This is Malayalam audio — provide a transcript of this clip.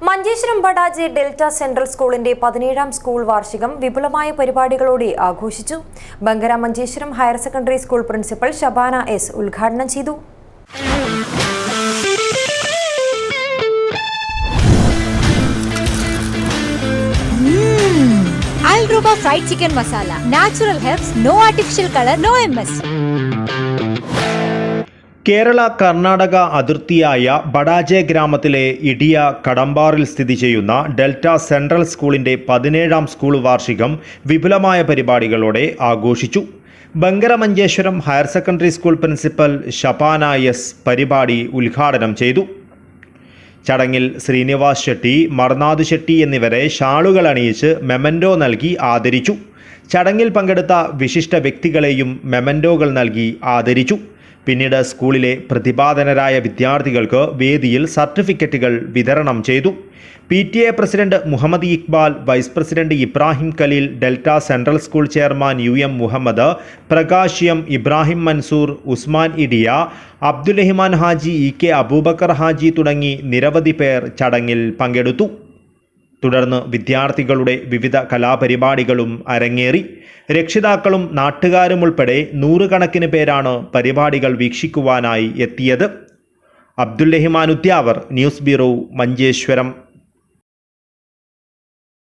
മഞ്ചേശ്വരം ബഡാജെ ഡെൽറ്റ സെൻട്രൽ സ്കൂളിന്റെ പതിനേഴാം സ്കൂൾ വാർഷികം വിപുലമായ പരിപാടികളോടെ ആഘോഷിച്ചു. Bankara Manjeshwaram higher secondary school principal Shabana S ഉദ്ഘാടനം ചെയ്തു. Fried chicken masala natural herbs no artificial colour no M MS. Kerala Karnataka അതിർത്തിയായ ബഡാജെ ഗ്രാമത്തിലെ ഇടിയ കടമ്പാറിൽ സ്ഥിതി ചെയ്യുന്ന ഡെൽറ്റ സെൻട്രൽ സ്കൂളിന്റെ പതിനേഴാം സ്കൂൾ വാർഷികം വിപുലമായ പരിപാടികളോടെ ആഘോഷിച്ചു. Bankara Manjeshwaram higher secondary school principal Shabana S പരിപാടി ഉദ്ഘാടനം ചെയ്തു. ചടങ്ങിൽ ശ്രീനിവാസ് ഷെട്ടി മർനാഥ് ഷെട്ടി എന്നിവരെ ഷാളുകൾ അണിയിച്ച് മെമൻഡോ നൽകി ആദരിച്ചു. ചടങ്ങിൽ പങ്കെടുത്ത വിശിഷ്ട വ്യക്തികളെയും മെമൻഡോകൾ നൽകി ആദരിച്ചു. പിന്നീട് സ്കൂളിലെ പ്രതിഭാധനരായ വിദ്യാർത്ഥികൾക്ക് വേദിയിൽ സർട്ടിഫിക്കറ്റുകൾ വിതരണം ചെയ്തു. P T A president Muhammad Iqbal vice president Ibrahim Khaleel Delta central school chairman U M Muhammad Prakash M Ibrahim Mansoor Usman Idiya Abdurahiman Haji E K Aboobacker Haji തുടങ്ങി നിരവധി പേർ ചടങ്ങിൽ പങ്കെടുത്തു. തുടർന്ന് വിദ്യാർത്ഥികളുടെ വിവിധ കലാപരിപാടികളും അരങ്ങേറി. രക്ഷിതാക്കളും നാട്ടുകാരും ഉൾപ്പെടെ നൂറുകണക്കിന് പേരാണ് പരിപാടികൾ വീക്ഷിക്കുവാനായി എത്തിയത്. Abdul Rahiman Udyavar news bureau Manjeshwaram.